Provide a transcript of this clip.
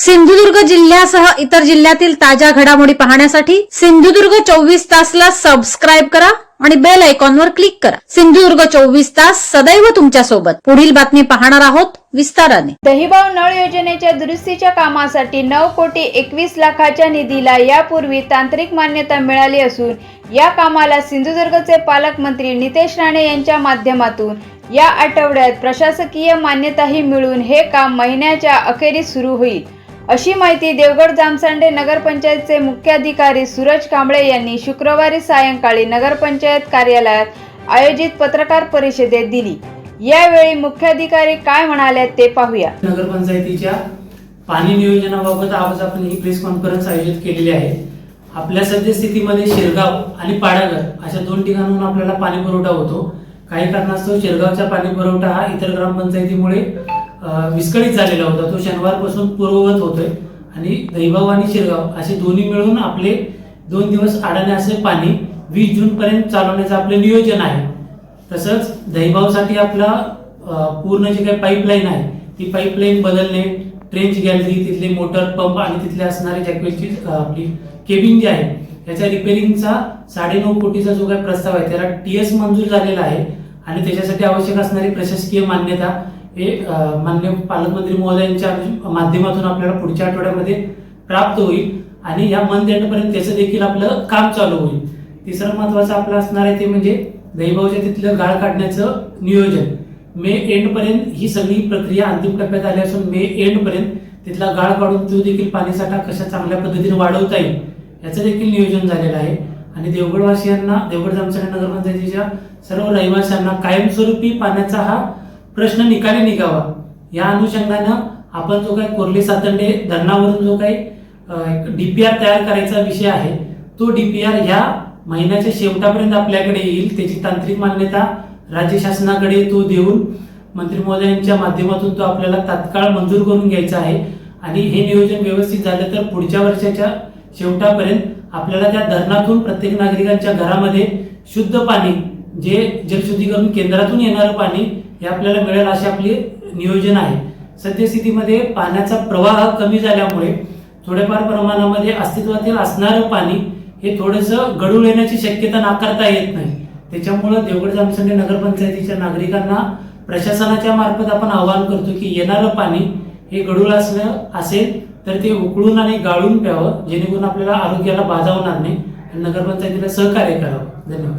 सिंधुदुर्ग जिल्ह्यासह इतर जिल्ह्यातील ताज्या घडामोडी पाहण्यासाठी सिंधुदुर्ग चोवीस तासला सबस्क्राईब करा आणि बेल आयकॉनवर क्लिक करा. सिंधुदुर्ग चोवीस तास सदैव तुमच्यासोबत पुढील बातमी पाहणार आहोत विस्ताराने. दहिबाव नळ योजनेच्या दुरुस्तीच्या कामासाठी नऊ कोटी एकवीस लाखाच्या निधीला यापूर्वी तांत्रिक मान्यता मिळाली असून या कामाला सिंधुदुर्गचे पालकमंत्री नितेश राणे यांच्या माध्यमातून या आठवड्यात प्रशासकीय मान्यताही मिळून हे काम महिन्याच्या अखेरीस सुरू होईल. अशी माहिती देवगड जामसंडे नगरपंचायतचे मुख्याधिकारी सूरज कांबळे यांनी शुक्रवारी सायंकाळी नगरपंचायत कार्यालयात आयोजित पत्रकार परिषदेत दिली. यावेळी मुख्याधिकारी काय म्हणाले ते पाहूया. नगरपंचायतीच्या पाणी नियोजनाबाबत आज आपण ही प्रेस कॉन्फरन्स आयोजित केलेली आहे. आपल्या सद्यस्थितीमध्ये शिरगाव आणि पाडागर अशा दोन ठिकाणाहून आपल्याला पाणी पुरवठा होतो. काही कारणास्तव शिरगावचा पाणी पुरवठा हा इतर ग्रामपंचायतीमुळे विस्कळीत झालेला होता. तो शनिवारपासून पूर्ववत होतोय. आणि दहिभाव आणि शिरगाव असे दोन्ही मिळून आपले दोन दिवस अडाणे असे पाणी वीस जून पर्यंत चालवण्याचं आपलं नियोजन आहे. तसंच दहिभावसाठी आपला पूर्ण जी काही पाईपलाईन आहे ती पाईपलाईन बदलणे ट्रेंच गॅलरी तिथले मोटर पंप आणि तिथले असणारे जॅक्वेलची आपली केबिन जी आहे त्याच्या रिपेरिंगचा साडेनऊ कोटीचा जो काही प्रस्ताव आहे त्याला टी एस मंजूर झालेला आहे. आणि त्याच्यासाठी आवश्यक असणारी प्रशासकीय मान्यता हे मान्य पालकमंत्री महोदयांच्या माध्यमातून आपल्याला पुढच्या आठवड्यामध्ये प्राप्त होईल आणि या मंथ एंडपर्यंत त्याचं देखील आपलं काम चालू होईल. तिसरं महत्वाचं आपलं असणार आहे ते म्हणजे दहीभाऊच्या तिथलं गाळ काढण्याचं नियोजन. मे एंड पर्यंत ही सगळी प्रक्रिया अंतिम टप्प्यात आली असून मे एंड पर्यंत तिथला गाळ काढून तो देखील पाणीसाठा कशा चांगल्या पद्धतीने वाढवता येईल याचं देखील नियोजन झालेलं आहे. आणि देवगडवासियांना देवगड जामसडे नगरपंचायतीच्या सर्व रहिवाशांना कायमस्वरूपी पाण्याचा हा प्रश्न निकाली निघावा. या अनुषंगानं आपण जो काही कोर्ले सातंडे धरणावरून जो काही डीपीआर तयार करायचा विषय आहे तो डीपीआर ह्या महिन्याच्या शेवटापर्यंत आपल्याकडे येईल त्याची तांत्रिक मान्यता राज्य शासनाकडे तो देऊन मंत्री महोदयांच्या माध्यमातून तो आपल्याला तात्काळ मंजूर करून घ्यायचा आहे. आणि हे नियोजन व्यवस्थित झालं तर पुढच्या वर्षाच्या शेवटापर्यंत आपल्याला त्या धरणातून प्रत्येक नागरिकांच्या घरामध्ये शुद्ध पाणी जे जलशुद्धीकरण केंद्रातून येणारं पाणी हे आपल्याला मिळेल असे आपली नियोजन आहे. सद्यस्थितीमध्ये पाण्याचा प्रवाह कमी झाल्यामुळे थोड्याफार प्रमाणामध्ये अस्तित्वातील असणारं पाणी हे थोडंसं गडूळ येण्याची शक्यता नाकारता येत नाही. त्याच्यामुळं देवगड जामसंडे नगरपंचायतीच्या नागरिकांना प्रशासनाच्या मार्फत आपण आवाहन करतो की येणारं पाणी हे गडूळ असलं असेल तर ते उकळून आणि गाळून प्यावं जेणेकरून आपल्याला आरोग्याला बाजावणार नाही आणि नगरपंचायतीला सहकार्य करावं. धन्यवाद.